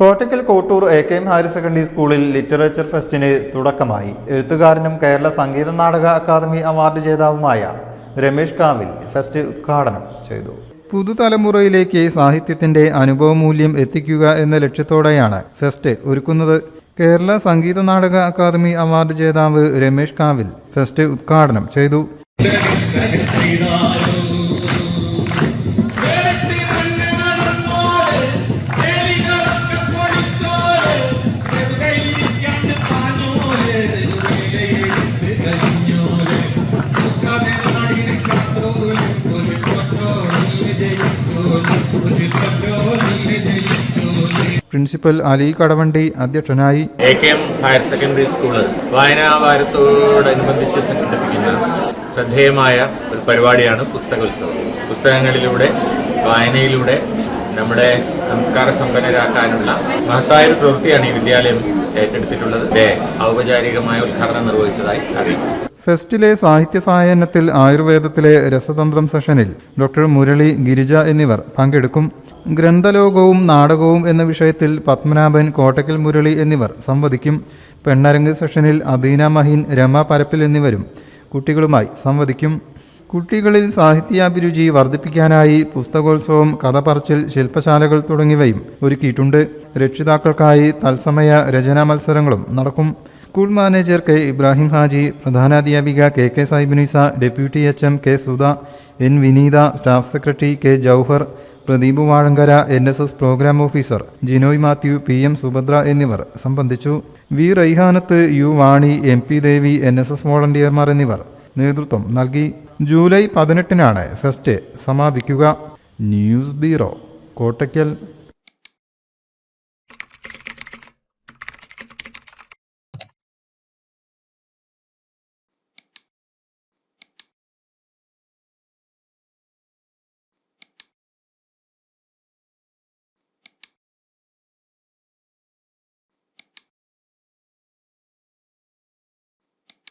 Kottakkal Kottur A K M higher secondary സ്കൂളിൽ literature ഫെസ്റ്റിന് തുടക്കമായി. എഴുത്തുകാരനും കേരള സംഗീത നാടക അക്കാദമി അവാർഡ് ജേതാവുമായ രമേഷ് കാവിൽ ഫെസ്റ്റ് ഉദ്ഘാടനം ചെയ്തു. പുതുതലമുറയിലേക്ക് സാഹിത്യത്തിന്റെ അനുഭവമൂല്യം എത്തിക്കുക എന്ന ലക്ഷ്യത്തോടെയാണ് ഫെസ്റ്റ് ഒരുക്കുന്നത്. കേരള സംഗീത നാടക അക്കാദമി അവാർഡ് ജേതാവ് രമേഷ് കാവിൽ ഫെസ്റ്റ് ഉദ്ഘാടനം ചെയ്തു. പ്രിൻസിപ്പൽ അലി കടവണ്ടി അധ്യക്ഷനായി A K M higher secondary school വായനാവാരത്തോടനുബന്ധിച്ച് സംഘടിപ്പിക്കുന്ന ശ്രദ്ധേയമായ ഒരു പരിപാടിയാണ് പുസ്തകോത്സവം. പുസ്തകങ്ങളിലൂടെ വായനയിലൂടെ നമ്മുടെ സംസ്കാര സമ്പന്നരാക്കാനുള്ള മഹത്തായ ഒരു പ്രവൃത്തിയാണ് ഈ വിദ്യാലയം ഏറ്റെടുത്തിട്ടുള്ളത്. ഔപചാരികമായ ഉദ്ഘാടനം നിർവഹിച്ചതായി അറിയിക്കുന്നു. ഫെസ്റ്റിലെ സാഹിത്യ സായാഹ്നത്തിൽ ആയുർവേദത്തിലെ രസതന്ത്രം സെഷനിൽ ഡോക്ടർ മുരളി ഗിരിജ എന്നിവർ പങ്കെടുക്കും. ഗ്രന്ഥലോകവും നാടകവും എന്ന വിഷയത്തിൽ പത്മനാഭൻ കോട്ടക്കൽ മുരളി എന്നിവർ സംവദിക്കും. പെണ്ണരങ്ങ് സെഷനിൽ അദീന മഹീൻ രമ പരപ്പിൽ എന്നിവരും കുട്ടികളുമായി സംവദിക്കും. കുട്ടികളിൽ സാഹിത്യാഭിരുചി വർദ്ധിപ്പിക്കാനായി പുസ്തകോത്സവം കഥപറച്ചിൽ ശില്പശാലകൾ തുടങ്ങിയവയും ഒരുക്കിയിട്ടുണ്ട്. രക്ഷിതാക്കൾക്കായി തത്സമയ രചനാ മത്സരങ്ങളും നടക്കും. School manager K Ibrahim Haji പ്രധാനാധ്യാപിക K K Sahibunisa deputy H M K Sudha N Vineetha staff secretary K Jouhar Pradeep Vazhankara N S S programme officer Jinoy Mathew P M Subhadra എന്നിവർ സംബന്ധിച്ചു. V Raihanath U Vani M P Devi N S S വോളണ്ടിയർമാർ എന്നിവർ നേതൃത്വം നൽകി. July പതിനെട്ടിനാണ് fest സമാപിക്കുക. News bureau Kottakkal.